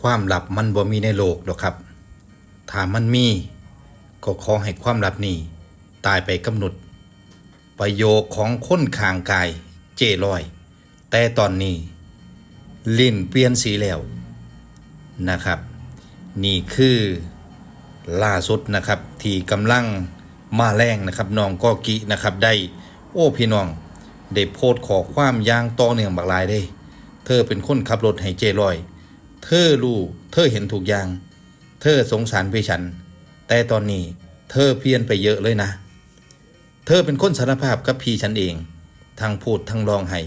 ความลับมันบ่มีในโลกหรอกครับ ถ้ามันมี ก็ขอให้ความลับนี้ ตายไปกำหนด ประโยคของคนขางกายเจลอย แต่ตอนนี้ ลิ้นเปลี่ยนสีแล้วนะครับ นี่คือล่าสุดนะครับ ที่กำลังมาแรงนะครับน้องก็กินะครับได้ โอ้พี่น้องได้โพสขอความยางต่อเนื่องบักลายได้ เธอเป็นคนขับรถให้เจลอย เธอรู้ เธอเห็นถูกอย่าง เธอสงสารพี่ฉัน แต่ตอนนี้เธอเพี้ยนไปเยอะเลยนะ เธอเป็นคนสารภาพกับพี่ฉันเอง ทั้งพูดทั้งร้องไห้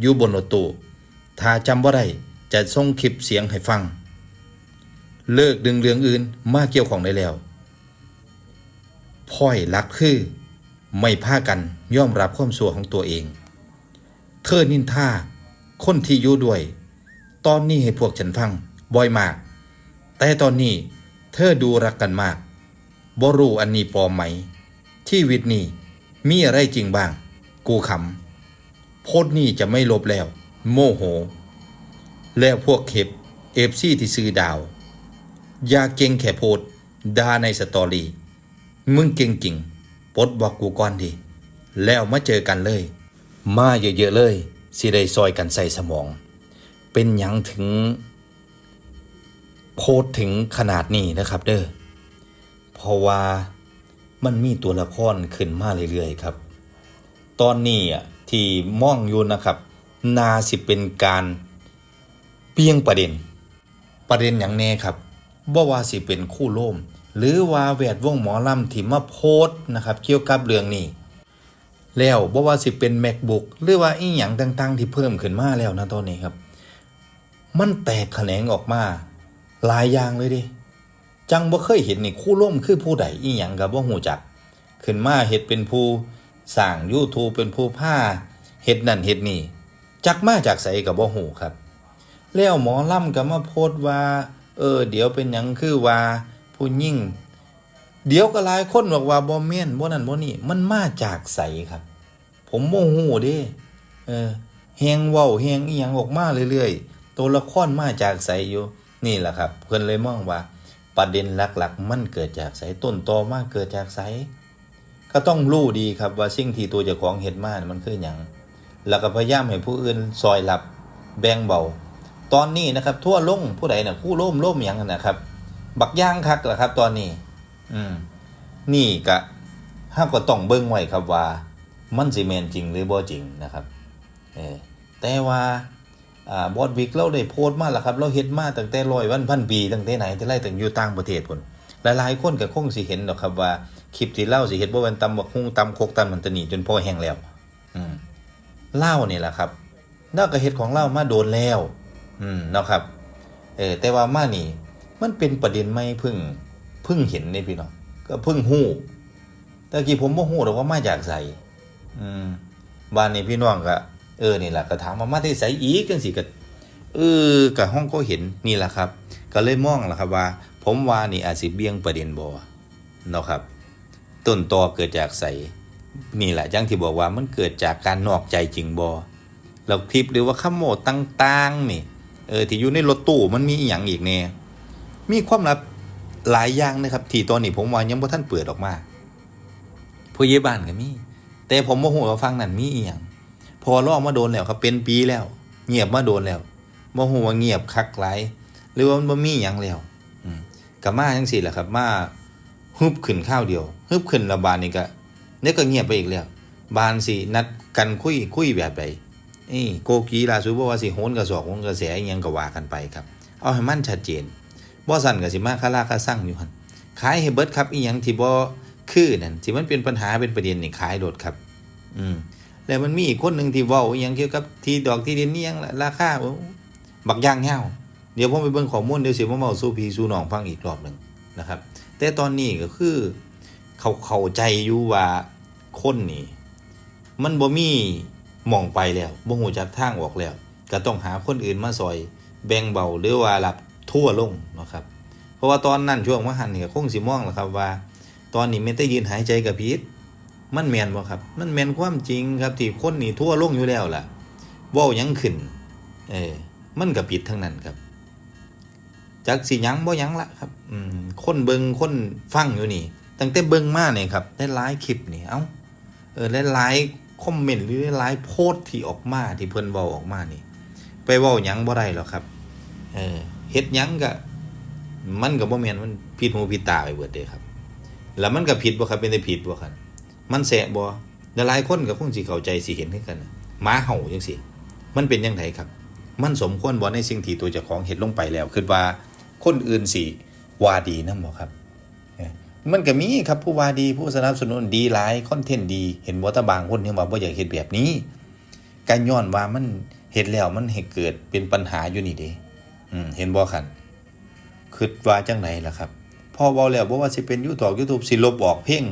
อยู่บนรถตู้ถ้าจำว่าได้จะส่งคลิปเสียงให้ฟัง เลิกดึงเรื่องอื่นมาเกี่ยวของได้แล้วพ่อยรักคือ ไม่พากันย่อมรับความสัวของตัวเอง เธอนินท่าคนที่อยู่ด้วย ตอนนี้ให้พวกฉันฟังบ่อยมาก แต่ตอนนี้เธอดูรักกันมากบ่รู้อันนี้ปลอมไหม ชีวิตนี้มีอะไรจริงบ้าง กูขำโพดนี่จะไม่ลบแล้ว โมโห แล้วพวกเข็บเอฟซีที่ซื้อดาว อย่าเก่งแค่โพดดาในสตอรี่ มึงเก่งจริงปดบอกกูก่อนดิแล้วมาเจอกันเลย มาเยอะๆเลย สิได้ซอยกันใส่สมอง เป็นหยังถึง โพดถึงขนาดนี้นะครับเด้อเพราะว่ามันมีตัวละครขึ้นมาเรื่อยๆครับ ตอนนี้อะที่มองอยู่นะครับ นาสิเป็นการเปียงประเด็น ประเด็นอย่างแน่ครับบ่ว่าสิเป็นคู่โล่มหรือว่าแวดวงหมอลำที่มาโพสนะครับ เกี่ยวกับเรื่องนี้แล้วบ่ว่าสิเป็น MacBook หรือว่าอีหยังต่าง ๆ ที่เพิ่มขึ้นมาแล้วนะตอนนี้ครับ มันแตกแขนงออกมา หลายอย่างเลยดิจังบ่เคยเห็นนี่คู่ล่มคือผู้ใดอีหยังก็บ่ฮู้จัก ขึ้นมาเฮ็ดเป็นผู้สร้าง YouTube เป็นผู้ผ้าเฮ็ดนั่นเฮ็ดนี่ จักมาจากไสก็บ่ฮู้ครับ แล้วหมอล่ำก็มาโพสต์ว่า เออ เดี๋ยวเป็นหยังคือว่าผู้หญิงเดี๋ยวก็หลายคนบอกว่าบ่แม่นบ่นั่นบ่นี่มันมาจากไสครับ ผมบ่ฮู้เด้ เออแฮงเว้าแฮงอีหยังออกมาเรื่อยๆ ตัวละครมาจากไสอยู่นี่แหละครับ เพิ่นเลยมองว่า ประเด็นหลักๆ มันเกิดจากไสต้นตอมาเกิดจากไสก็ต้องรู้ดีครับว่าสิ่งที่ตัวเจ้าของเฮ็ดมามันคือหยังแล้วก็พยายามให้ผู้อื่นซอยรับแบ่งเบา ตอนนี้นะครับ ทั่วลงผู้ใดน่ะผู้ล่มล่มหยังนั่นนะครับ บักย่างคักแหละครับ ตอนนี้ อืม นี่ก็ห้าก็ต้องเบิ่งไว้ครับว่า มันสิแม่นจริงหรือบ่จริงนะครับ เอแต่ว่า อ่าบอดวิกเราได้โพสต์มาแล้วครับ เราเฮ็ดมาตั้งแต่ร้อยวันพันปีตั้งแต่ไหนแต่ไรตั้งอยู่ต่างประเทศพุ่นหลายๆคนก็คงสิเห็นดอกครับว่าคลิปที่เล่าสิเฮ็ดบ่แม่นตำบักหุ่งตำโคกตำมันตนี่จนพอแห้งแล้ว อืมเล่านี่แหละครับเล่าก็เฮ็ดของเล่ามาโดนแล้ว อืมนะครับ เออแต่ว่ามานี่ มันเป็นประเด็นไม่พิ่งพิ่งเห็นนี่พี่น้องก็พิ่งฮู้ต่กี้ผมบ่ฮู้หรอกว่ามาจากไสอืมบ้านนี้พี่น้องก็ เออนี่แหละก็ถามว่ามาที่ไสอีกจังซี่ก็เออก็ห้องก็เห็นนี่แหละครับ ก็เลยมองล่ะครับว่า ผมว่านี่อาจสิเบี่ยงประเด็นบ่เนาะครับ ต้นตอเกิดจากไสนี่แหละจังที่บอกว่ามันเกิดจากการนอกใจจริงบ่แล้วคลิปหรือว่าขโมยต่างๆนี่เออที่อยู่ในรถตู้มันมีอหย่างอีกเนี่ยมีความลับหลายอย่างนะครับที่ตอนนี้ผมว่ายังบ่ท่านเปิดออกมาผู้ใหญ่บ้านก็มีแต่ผมบ่ฮู้ว่าฟังนั้นมีอีหยัง พอลอกมาโดนแล้วครับเป็นปีแล้ว เงียบมาโดนแล้วบ่ฮู้ว่าเงียบคักหลหรือว่ามันบ่มีหยังแล้วอืมก็มาจังซี่แหละครับ มาฮึบขึ้นข้าวเดียวฮึบขึ้นและบานนี่ก็เดี๋ยก็เงียบไปอีกแล้วบานสินัดกันคุยคุยแบบใดนี่โกกีลาสุดบอกว่าสิโหนกระสอกโหนกระแสยังก็ว่ากันไปครับ เอาให้มันชัดเจนบ่สั่นก็สิมาคาราคาสั่งอยู่หันขายให้เบิร์ดครับอีหยังที่บ่คือนั่นที่มันเป็นปัญหาเป็นประเด็นนี่ขายโดดครับ อืม แล้วมันมีอีกคนหนึ่งที่ว้าอีหยังเกี่ยวกับที่ดอกที่ดินนี่ยังราคาบักย่างเหี่ยวเดี๋ยวผมไปเบิ่งข้อมูลเดี๋ยวเสิมาเว้าสู่พี่สู่น้องฟังอีกรอบหนึ่งนะครับ แต่ตอนนี้ก็คือเขาเข้าใจอยู่ว่าคนนี่มันบ่มีหมองไปแล้วบ่ฮู้จักทางออกแล้ว ก็ต้องหาคนอื่นมาซอย แบ่งเบาหรือว่ารับทั่วลงนะครับ เพราะว่าตอนนั้นช่วงมหันเนี่ก็คงสิมองแหละครับว่า ตอนนี้แม่นแต่ยืนหายใจกับพิษ มันแมนบ่ครับ มันแมนความจริงครับที่คนนี่ทั่วโลงอยู่แล้วล่ะว้ายังขึ้น เออมันก็ผิดทั้งนั้นครับจักสิยังบ่ยังละครับ อืมคนเบิงคนฟังอยู่นี่ ตั้งแต่เบิงมาเนี่ยครับได้หลายคลิปนี่เอ้าเออได้หลายคอมเมนต์หรือได้หลายโพสต์ที่ออกมาที่เพิ่นเว้าออกมานี่ ไปเว้ายังบ่ได้หรอกครับ เออเฮ็ดยังก็มันก็บ่แม่นมันผิดหูผิดตาไปเบิดเด้ครับ แล้วมันก็ผิดบ่ครับเป็นแต่ผิดบ่ครับ มันแสะบ่แล้วหลายคนก็คงสิเข้าใจสิเห็นคือกันหมาเห่าจังซี่มันเป็นจังไดครับ มันสมควรบ่ในสิ่งที่ตัวเจ้าของเฮ็ดลงไปแล้วคิดว่าคนอื่นสิว่าดีนำบ่ครับ มันก็มีครับผู้ว่าดีผู้สนับสนุนดีหลายคอนเทนต์ดีเห็นบ่ตาบางคนยังว่าบ่อยากเฮ็ดแบบนี้ก็ย้อนว่ามันเฮ็ดแล้วมันให้เกิดเป็นปัญหาอยู่นี่เด้เห็นบ่คันคิดว่าจังไหนล่ะครับพอเว้าแล้วบ่ว่าสิเป็น YouTube YouTube สิลบออกเพลง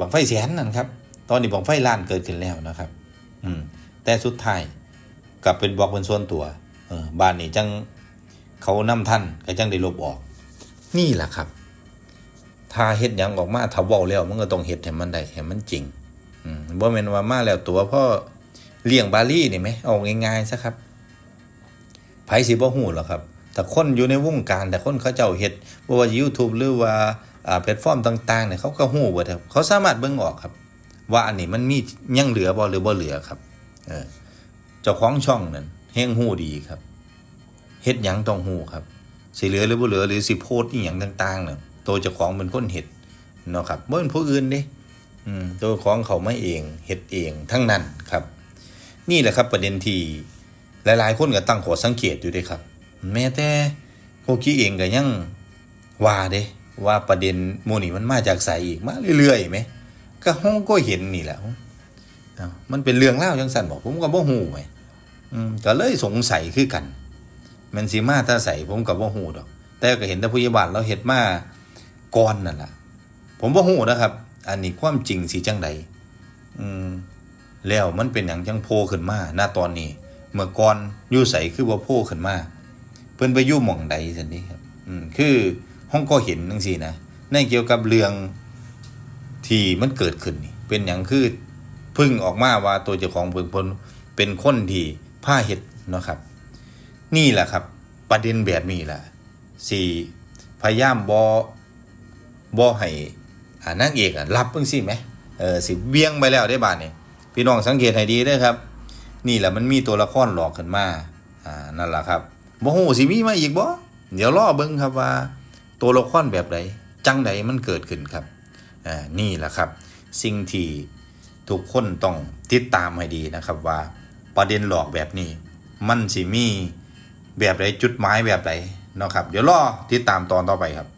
บังไฟแสนนั่นครับ ตอนนี้บังไฟล้านเกิดขึ้นแล้วนะครับ อืม แต่สุดท้ายกลับเป็นบอกเป็นส่วนตัว เออบ้านนี้จังเขานำท่านก็จังได้ลบออก นี่แหละครับ ถ้าเฮ็ดยังออกมาถ้าเว้าแล้วมันก็ต้องเฮ็ดให้มันได้ให้มันจริง อืมบ่แม่นว่ามาแล้วตัวพ่อเลี้ยงบาลีนี่ไหมเอาง่ายๆซะครับไผสิบ่ฮู้หรอกครับ แต่คนอยู่ในวงการ แต่คนเขาเจ้าเฮ็ดบ่ว่า YouTube หรือว่า แพลตฟอร์มต่างๆเนี่ยเขาก็ฮู้เบิดครับเขาสามารถเบิ่งออกครับ ว่าอันนี้มันมียังเหลือบ่หรือบ่เหลือครับเออเจ้าของช่องนั่นแฮงฮู้ดีครับเฮ็ดหยังต้องฮู้ครับสิเหลือหรือบ่เหลือหรือสิโพสต์อีหยังต่างๆน่ะตัวเจ้าของเป็นคนเฮ็ดเนาะครับบ่เป็นผู้อื่นเด้ตัวของเขามาเองเฮ็ดเองทั้งนั้นครับ นี่แหละครับประเด็นที่หลายๆ คนก็ตั้งข้อสังเกตอยู่ด้ครับ แม้แต่โคกี้เองก็ยังว่าเด้ ว่าประเด็นหมู่นี้มันมาจากไสอีกมาเรื่อยๆแหมก็ฮ้องก็เห็นนี่แหละมันเป็นเรื่องเล่าจังซั่นบอกผมก็บ่ฮู้แหมอืมก็เลยสงสัยคือกันมันสิมาถ้าใส่ผมกับว่าหูดอก แต่ก็เห็นแต่ผู้ใหญ่บ้านเราเฮ็ดมาก่อนนั่นแหละผมว่าหูนะครับ อันนี้ความจริงสิจังใดอืมแล้วมันเป็นหยังจังโผล่ขึ้นมาณตอนนี้ เมื่อก่อนอยู่ใสคือบ่าโผล่ขึ้นมา เพิ่นไปยู่หม่องใดซั่นนี่ครับ อืมคือ ห้องก็เห็นจังซี่นะในเกี่ยวกับเรื่องที่มันเกิดขึ้นนี่เป็นหยังคือพึ่งออกมาว่าตัวเจ้าของเพิ่นเพิ่นเป็นคนที่พาเฮ็ดเนาะครับ นี่แหละครับ ประเด็นแบบนี้แหละสี่พยายามบอบอให้อ่านางเอกรับเพิ่งสิไหมเออสิเบี้ยงไปแล้วได้บาดนี่พี่น้องสังเกตให้ดีด้อครับ นี่แหละมันมีตัวละครหลอกขึ้นมาอ่านั่นแหละครับบ่ฮู้สิมีมาอีกบ่เดี๋ยวรอเบิ่งครับว่า ตัวละครแบบไหนจังไหนมันเกิดขึ้นครับอ่านี่แหละครับ สิ่งที่ทุกคนต้องติดตามให้ดีนะครับว่าประเด็นหลอกแบบนี้ มันสิมีแบบไหนจุดหมายแบบไหนนะครับ เดี๋ยวรอติดตามตอนต่อไปครับ